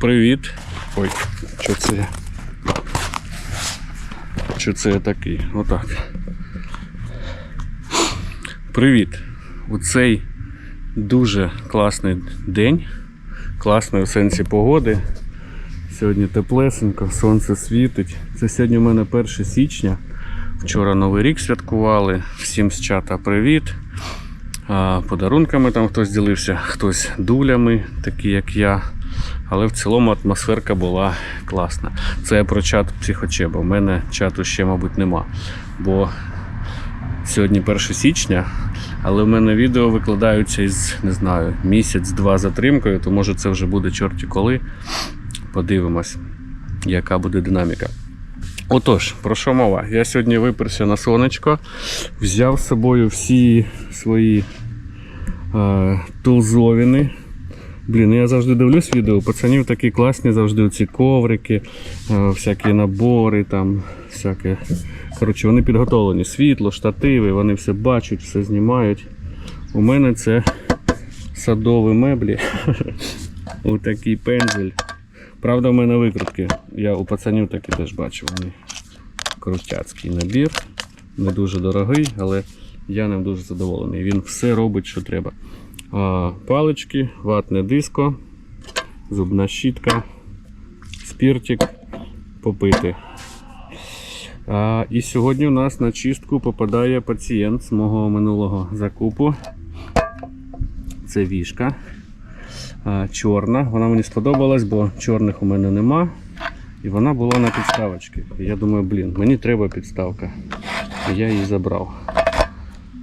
Привіт. Ой, що це? Що це я такий? Отак. Привіт. У цей дуже класний день. Класний у сенсі погоди. Сьогодні теплесенько, сонце світить. Це сьогодні у мене 1 січня. Вчора Новий рік святкували. Всім з чата привіт. Подарунками там хтось ділився, хтось дулями, такі як я. Але в цілому атмосферка була класна. Це я про чат психочеба. У мене чату ще, мабуть, нема. Бо сьогодні 1 січня, але в мене відео викладаються із, не знаю, місяць-два затримкою, то може це вже буде чорті коли. Подивимось, яка буде динаміка. Отож, про що мова? Я сьогодні виперся на сонечко, взяв з собою всі свої е, тулзовіни. Блін, ну я завжди дивлюсь відео, пацанів такі класні, завжди ці коврики, е, всякі набори, там, всяке. Коротше, вони підготовлені. Світло, штативи, вони все бачать, все знімають. У мене це садові меблі. Отакий пензель. Правда, в мене викрутки. Я у пацанів такі теж бачив. Вони крутяцький набір. Не дуже дорогий, але я ним дуже задоволений. Він все робить, що треба. Палички, ватне диско, зубна щітка, спіртик, попити. А, і сьогодні у нас на чистку попадає пацієнт з мого минулого закупу. Це вішка а, чорна. Вона мені сподобалась, бо чорних у мене нема. І вона була на підставочці. Я думаю, блін, мені треба підставка. Я її забрав.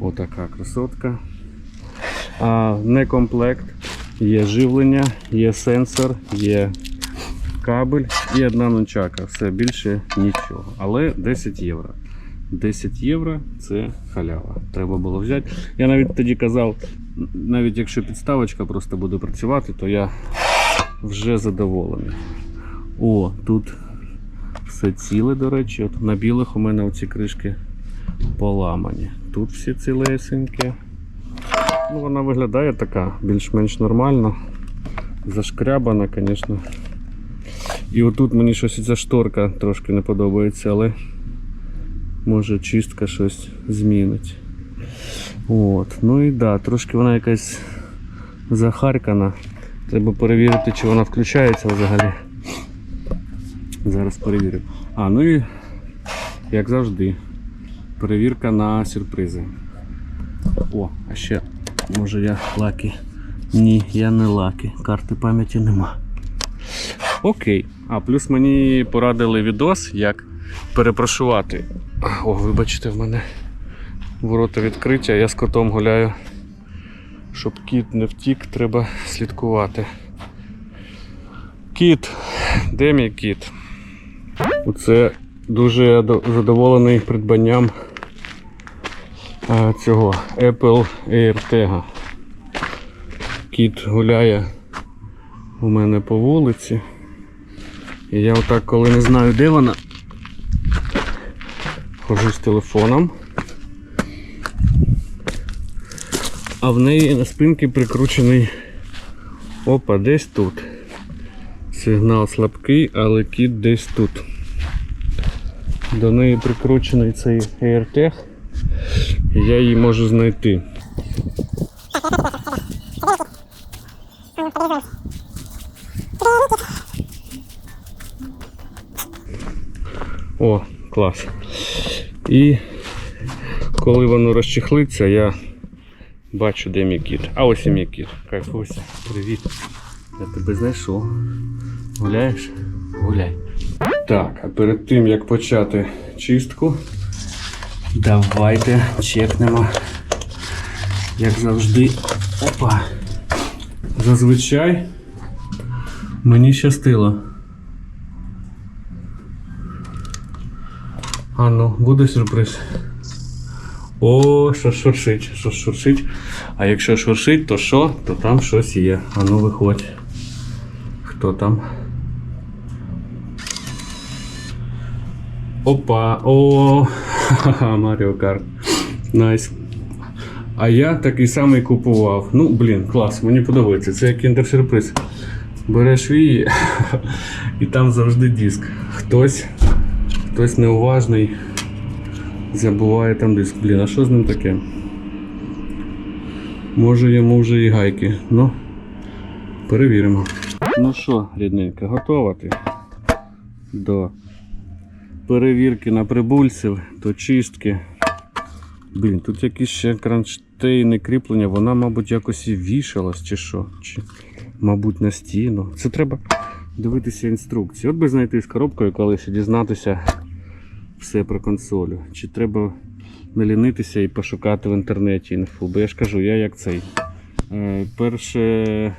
Отака красотка. А, не комплект. Є живлення, є сенсор, є кабель і одна нунчака. Все більше нічого. Але 10 євро. 10 євро це халява. Треба було взяти. Я навіть тоді казав, навіть якщо підставочка просто буде працювати, то я вже задоволений. О, тут все ціле, до речі. От на білих у мене оці кришки поламані. Тут всі цілесенькі. Ну, вона виглядає така більш-менш нормально. Зашкрябана, звісно. І отут мені щось ця шторка трошки не подобається, але може чистка щось змінить. От. Ну і да, трошки вона якась захаркана. Треба перевірити, чи вона включається взагалі. Зараз перевірю. А, ну і як завжди, перевірка на сюрпризи. О, а ще може я лакі. Ні, я не лакі. Карти пам'яті нема. Окей. А, плюс мені порадили відос, як перепрошувати. О, вибачте, в мене ворота відкриті, а я з котом гуляю. Щоб кіт не втік, треба слідкувати. Кіт, де мій кіт? Оце дуже задоволений придбанням цього Apple AirTag. Кіт гуляє у мене по вулиці. І я отак, коли не знаю, де вона, хожу з телефоном. А в неї на спинці прикручений опа, десь тут. Сигнал слабкий, але кіт десь тут. До неї прикручений цей AirTag. І я її можу знайти. О, клас. І коли воно розчехлиться, я бачу, де мій кіт. А ось і мій кіт. Кайфуйся. Привіт. Я тебе знайшов. Гуляєш? Гуляй. Так, а перед тим як почати чистку, давайте чекнемо. Як завжди. Опа. Зазвичай мені щастило. А ну, буде сюрприз. О, що шуршить, що шуршить. А якщо шуршить, то що? То там щось є. А ну виходь. Хто там? Опа, о, ха-ха, Маріо Карт. Найс. А я такий самий купував. Ну, блін, клас, мені подобається. Це як кіндер-сюрприз. береш вії, і там завжди диск. Хтось, хтось неуважний, забуває там диск. Блін, а що з ним таке? Може йому вже і гайки. Ну, перевіримо. Ну що, рідненька, готова ти до перевірки на прибульців, до чистки. Блін, тут якісь ще кронштейни кріплення, вона, мабуть, якось і вішалась чи що. Чи, мабуть, на стіну. Це треба дивитися інструкції. От би знайти з коробкою колись і дізнатися все про консолю. Чи треба не лінитися і пошукати в інтернеті інфу. Бо я ж кажу, я як цей. Е, перше,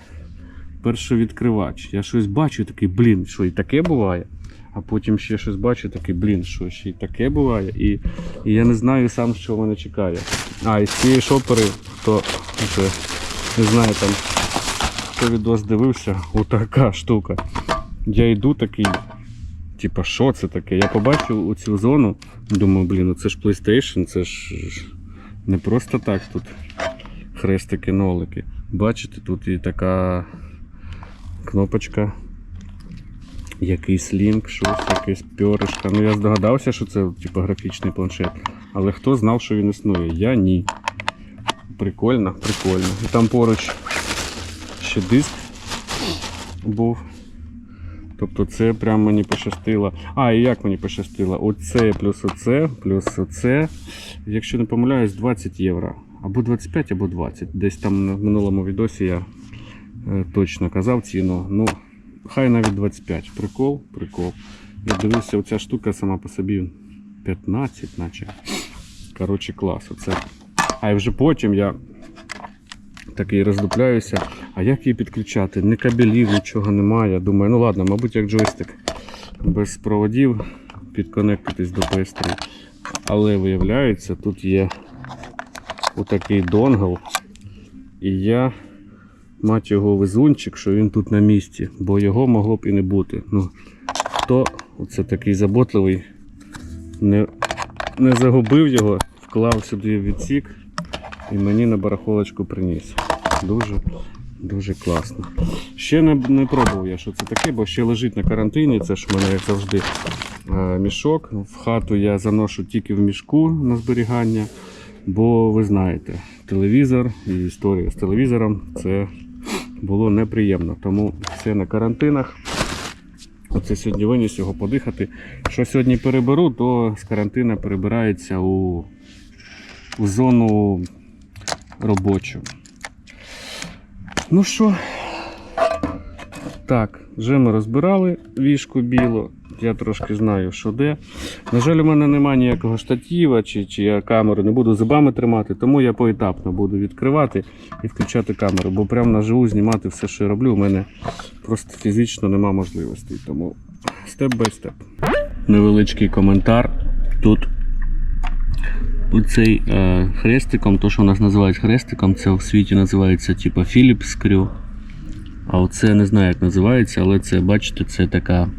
перший відкривач. Я щось бачу, такий, блін, що і таке буває. А потім ще щось бачу, такий, блін, що ще й таке буває. І, і я не знаю сам, що мене чекає. А, і з цієї шопери, хто вже не знаю там, хто відос дивився, отака штука. Я йду такий, типа, що це таке? Я побачив у цю зону, думаю, блін, ну це ж PlayStation, це ж не просто так тут хрестики-нолики. Бачите, тут і така кнопочка якийсь лінк, щось, якесь пьоришка. Ну я здогадався, що це типу, графічний планшет. Але хто знав, що він існує? Я ні. Прикольно, прикольно. І там поруч ще диск був. Тобто це прям мені пощастило. А, і як мені пощастило? Оце плюс оце, плюс оце. Якщо не помиляюсь, 20 євро. Або 25, або 20. Десь там на минулому відосі я е, точно казав ціну. Ну, хай навіть 25. Прикол, прикол. Я дивився, оця штука сама по собі 15, наче. Коротше, клас. Оце. А вже потім я такий роздупляюся. А як її підключати? Ні кабелів, нічого немає. Думаю, ну ладно, мабуть, як джойстик без проводів підконектитись до PS3. Але виявляється, тут є отакий донгл. І я мать його везунчик, що він тут на місці, бо його могло б і не бути. Ну, хто оце такий заботливий, не, не загубив його, вклав сюди відсік і мені на барахолочку приніс. Дуже, дуже класно. Ще не, не пробував я, що це таке, бо ще лежить на карантині. Це ж в мене як завжди е, мішок. В хату я заношу тільки в мішку на зберігання. Бо ви знаєте, телевізор і історія з телевізором це було неприємно. Тому все на карантинах. Оце сьогодні виніс його подихати. Що сьогодні переберу, то з карантина перебирається у, у зону робочу. Ну що, так, вже ми розбирали вішку білу. Я трошки знаю, що де. На жаль, у мене немає ніякого штатива, чи, чи я камеру не буду зубами тримати, тому я поетапно буду відкривати і включати камеру, бо прямо наживу знімати все, що я роблю, у мене просто фізично нема можливостей. Тому степ бай степ. Невеличкий коментар. Тут оцей е, хрестиком, то, що у нас називають хрестиком, це в світі називається типу Philips Screw. А оце не знаю, як називається, але це, бачите, це така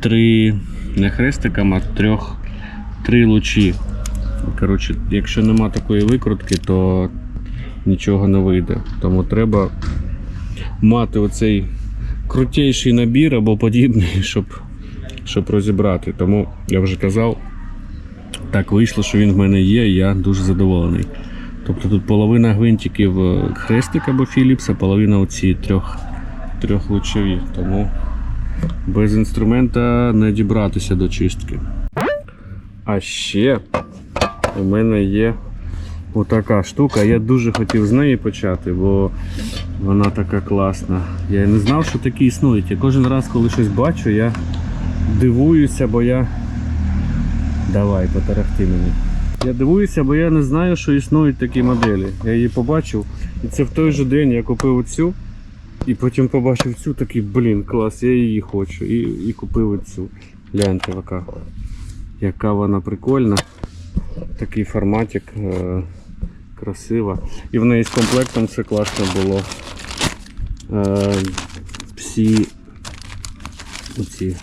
три не хрестиком, а трьох три лучі. Коротше, якщо нема такої викрутки, то нічого не вийде. Тому треба мати оцей крутейший набір або подібний, щоб, щоб розібрати. Тому я вже казав, так вийшло, що він в мене є, і я дуже задоволений. Тобто тут половина гвинтиків е, хрестик або Philips, а половина оці трьох, трьохлучові. Тому без інструмента не дібратися до чистки. А ще у мене є отака штука. Я дуже хотів з неї почати, бо вона така класна. Я не знав, що такі існують. Я кожен раз, коли щось бачу, я дивуюся, бо я. Давай, потарахти мені. Я дивуюся, бо я не знаю, що існують такі моделі. Я її побачив, і це в той же день я купив оцю, і потім побачив цю такий, блін, клас, я її хочу. І, і купив цю. Гляньте, яка, яка вона прикольна. Такий форматик е, красива. І в неї з комплектом все класно було. Е, всі оці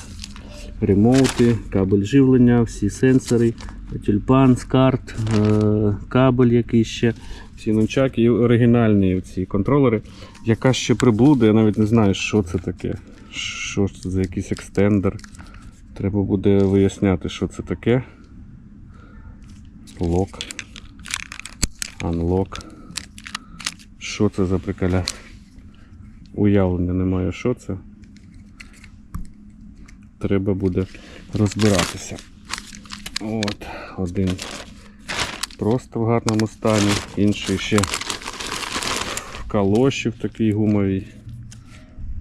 ремоути, кабель живлення, всі сенсори, тюльпан, скарт, е, кабель який ще, ці нунчаки і оригінальні ці контролери. Яка ще приблуда, я навіть не знаю, що це таке. Що це за якийсь екстендер. Треба буде виясняти, що це таке. Лок. Unlock. Що це за приколя? Уявлення немає, що це. Треба буде розбиратися. От, один просто в гарному стані, інший ще в калоші в такій гумовій.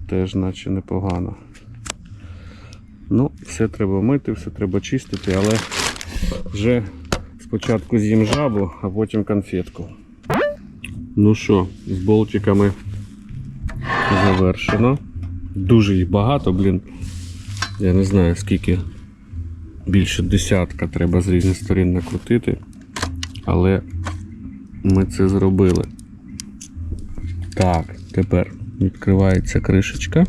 Теж наче непогано. Ну, все треба мити, все треба чистити, але вже спочатку з'їм жабу, а потім конфетку. Ну що, з болтиками завершено. Дуже їх багато, блін. Я не знаю скільки. Більше десятка треба з різних сторін накрутити. Але ми це зробили. Так, тепер відкривається кришечка.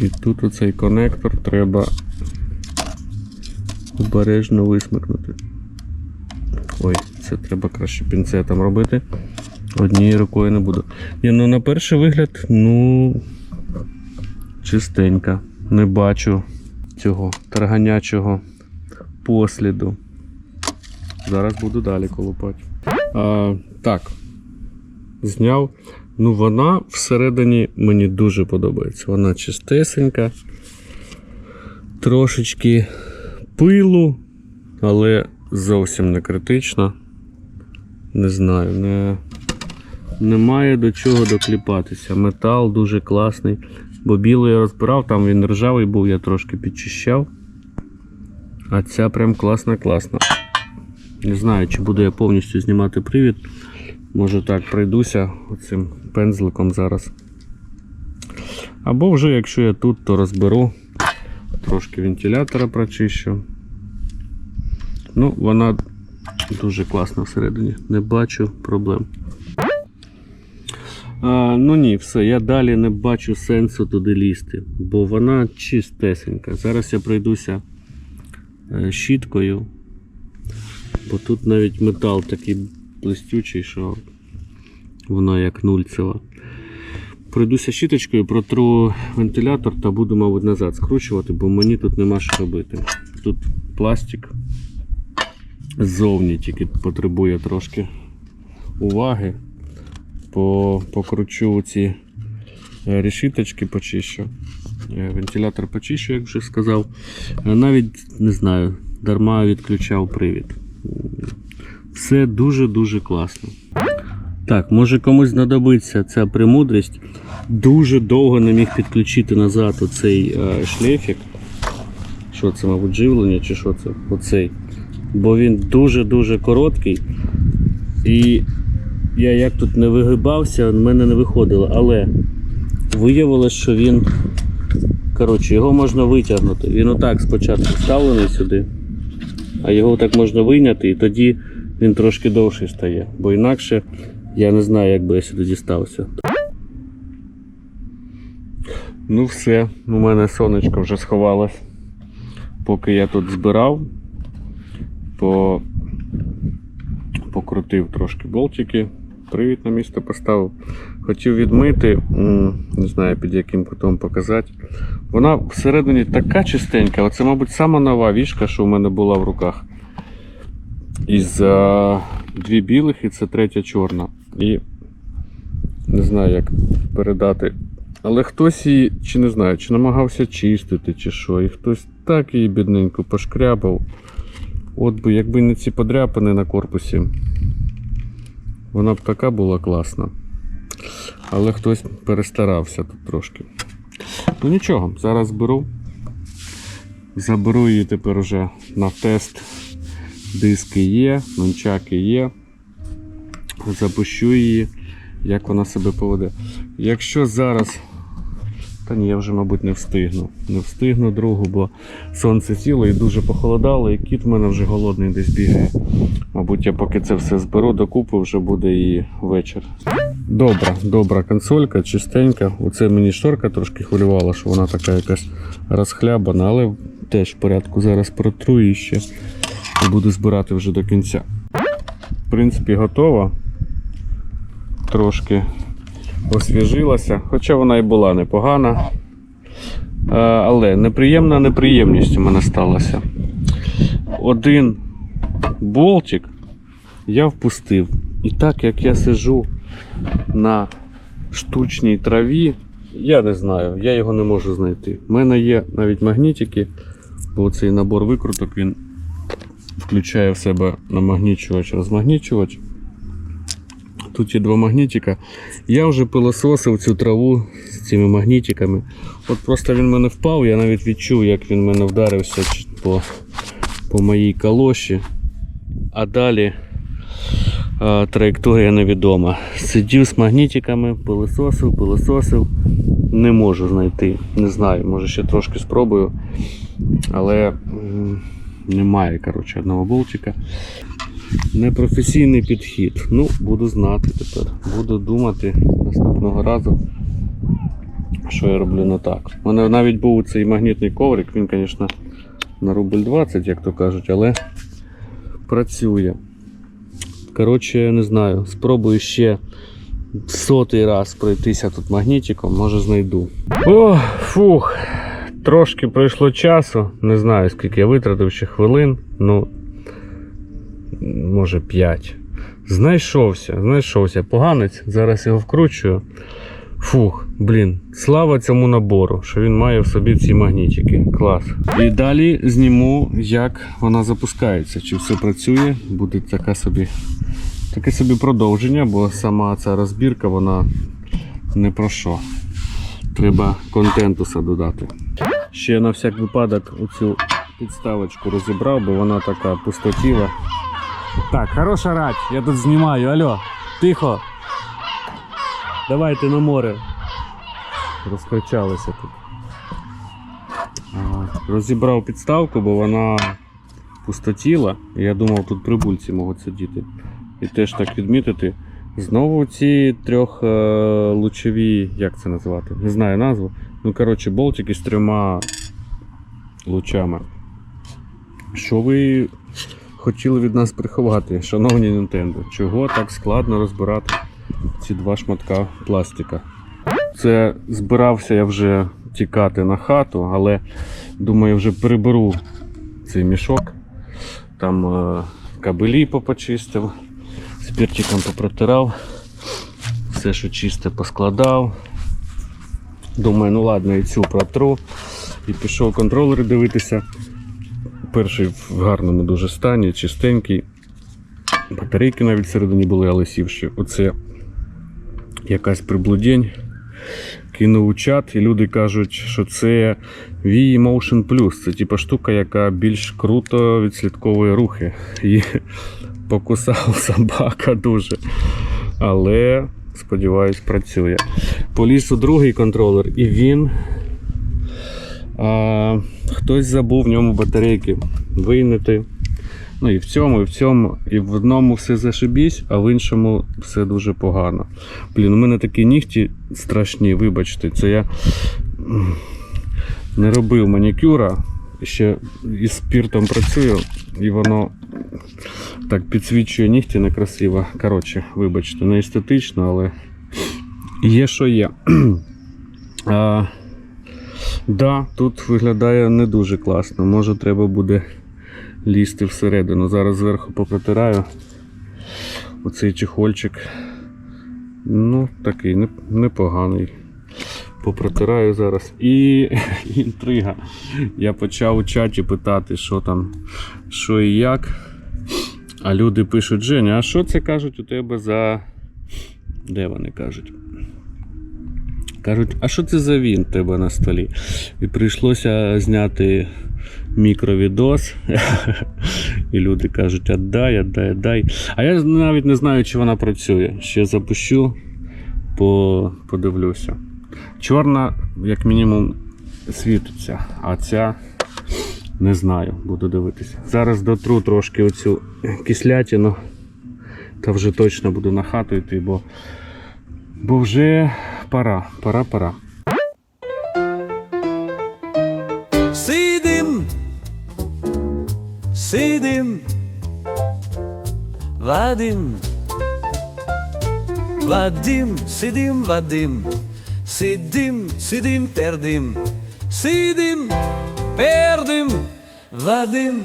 І тут оцей конектор треба обережно висмикнути. Ой, це треба краще пінцетом робити. Однією рукою не буду. Ні, ну на перший вигляд, ну чистенька. Не бачу цього тарганячого посліду. Зараз буду далі колупати. А, так. Зняв. Ну, вона всередині мені дуже подобається. Вона чистесенька. Трошечки пилу, але зовсім не критично. Не знаю, не, немає до чого докліпатися. Метал дуже класний. Бо білий я розбирав, там він ржавий був, я трошки підчищав. А ця прям класна класна. Не знаю, чи буду я повністю знімати привід. Може так пройдуся оцим пензликом зараз. Або вже якщо я тут, то розберу. Трошки вентилятора прочищу. Ну, вона дуже класна всередині. Не бачу проблем. А, ну ні, все, я далі не бачу сенсу туди лізти, бо вона чистесенька. Зараз я пройдуся е, щіткою, бо тут навіть метал такий блистючий, що вона як нульцева. Пройдуся щіточкою, протру вентилятор та буду, мабуть, назад скручувати, бо мені тут нема що робити. Тут пластик ззовні тільки потребує трошки уваги. По, покручу ці е, решіточки, почищу. Е, Вентилятор почищу, як вже сказав. Е, Навіть не знаю, дарма відключав привід. Все дуже-дуже класно. Так, може комусь знадобиться ця премудрість. Дуже довго не міг підключити назад оцей шлейфік. Що це, мабуть, живлення чи що це? Оцей. Бо він дуже-дуже короткий. І я як тут не вигибався, в мене не виходило. Але виявилось, що він. Коротше, його можна витягнути. Він отак спочатку вставлений сюди, а його так можна вийняти, і тоді він трошки довший стає. Бо інакше я не знаю, як би я сюди дістався. Ну все, у мене сонечко вже сховалось. Поки я тут збирав, по... покрутив трошки болтики, привід на місце поставив. Хотів відмити, не знаю під яким кутом показати. Вона всередині така чистенька, оце, мабуть, сама нова вішка, що в мене була в руках. Із а, дві білих і це третя чорна. І не знаю, як передати. Але хтось її, чи не знаю, чи намагався чистити, чи що, і хтось так її бідненько пошкрябав. От би, якби не ці подряпини на корпусі, вона б така була класна. Але хтось перестарався тут трошки. Ну нічого, зараз беру. Заберу її тепер уже на тест. Диски є, нунчаки є. Запущу її, як вона себе поведе. Якщо зараз. Та ні, я вже, мабуть, не встигну. Не встигну другу, бо сонце сіло і дуже похолодало, і кіт в мене вже голодний десь бігає. Мабуть, я поки це все зберу докупи, вже буде і вечір. Добра, добра консолька, чистенька. Оце мені шторка трошки хвилювала, що вона така якась розхлябана, але теж в порядку. Зараз протру її ще і буду збирати вже до кінця. В принципі, готова. Трошки освіжилася, хоча вона і була непогана. Е, Але неприємна неприємність у мене сталася. Один болтик я впустив. І так як я сижу на штучній траві, я не знаю, я його не можу знайти. У мене є навіть магнітики, бо цей набор викруток він включає в себе намагнічувач, розмагнічувач. Тут є два магнітика. Я вже пилососив цю траву з цими магнітиками. От просто він в мене впав, я навіть відчув, як він в мене вдарився по, по моїй калоші. А далі траєкторія невідома. Сидів з магнітиками, пилососив, пилососив. Не можу знайти. Не знаю, може ще трошки спробую. Але немає коротше, одного болтика. Непрофесійний підхід. Ну, буду знати тепер. Буду думати наступного разу, що я роблю не так. У мене навіть був цей магнітний коврик, він, звісно, на рубль 20, як то кажуть, але працює. Коротше, не знаю, спробую ще сотий раз пройтися тут магнітиком, може знайду. О, фух. Трошки пройшло часу, не знаю скільки я витратив ще хвилин, ну може 5. Знайшовся, знайшовся. Поганець, зараз його вкручую. Фух, блін, слава цьому набору, що він має в собі ці магнітики. Клас. І далі зніму, як вона запускається, чи все працює, буде така собі, таке собі продовження, бо сама ця розбірка, вона не про що. Треба контентуса додати. Ще на всяк випадок оцю підставочку розібрав, бо вона така пустотіла. Так, хороша рать, я тут знімаю, алло, тихо. Давайте на море. Розкричалися тут. Розібрав підставку, бо вона пустотіла. Я думав, тут прибульці можуть сидіти. І теж так відмітити. Знову ці трьохлучові, як це назвати? Не знаю назву. Ну, коротше, болтики з трьома лучами. Що ви хотіли від нас приховати, шановні Nintendo? Чого так складно розбирати ці два шматка пластика? Це збирався я вже тікати на хату, але думаю, вже приберу цей мішок. Там е, кабелі попочистив, спіртиком попротирав, все, що чисте, поскладав. Думаю, ну ладно, і цю протру. І пішов контролери дивитися. Перший в гарному дуже стані, чистенький. Батарейки навіть всередині були, але сівші. Оце якась приблудень. Кинув у чат, і люди кажуть, що це Wii Motion Plus. Це типа штука, яка більш круто відслідковує рухи. І покусав собака дуже. Але, сподіваюсь, працює. Поліз у другий контролер, і він. А, хтось забув в ньому батарейки вийняти. Ну і в цьому, і в цьому, і в одному все зашибісь, а в іншому все дуже погано. Блін, у мене такі нігті страшні, вибачте, це я не робив манікюра, ще із спіртом працюю, і воно так підсвічує нігті некрасиво. Коротше, вибачте, не естетично, але є що є. а, да, тут виглядає не дуже класно. Може треба буде лізти всередину. Зараз зверху попротираю оцей чехольчик. Ну, такий непоганий. Попротираю зараз. І інтрига. Я почав у чаті питати, що там, що і як. А люди пишуть: Женя, а що це кажуть у тебе за. Де вони кажуть? Кажуть, а що це за він в тебе на столі? І прийшлося зняти мікровідос. І люди кажуть, отдай, отдай, отдай. А я навіть не знаю, чи вона працює. Ще запущу, по... подивлюся. Чорна, як мінімум, світиться, а ця не знаю, буду дивитися. Зараз дотру трошки оцю кислятину, та вже точно буду на хату йти, бо, бо вже пора, пора, пора. Vadim. Vadim. Vadim, sidim vadim. Sidim, sidim terdim Sidim, perdim. Vadim.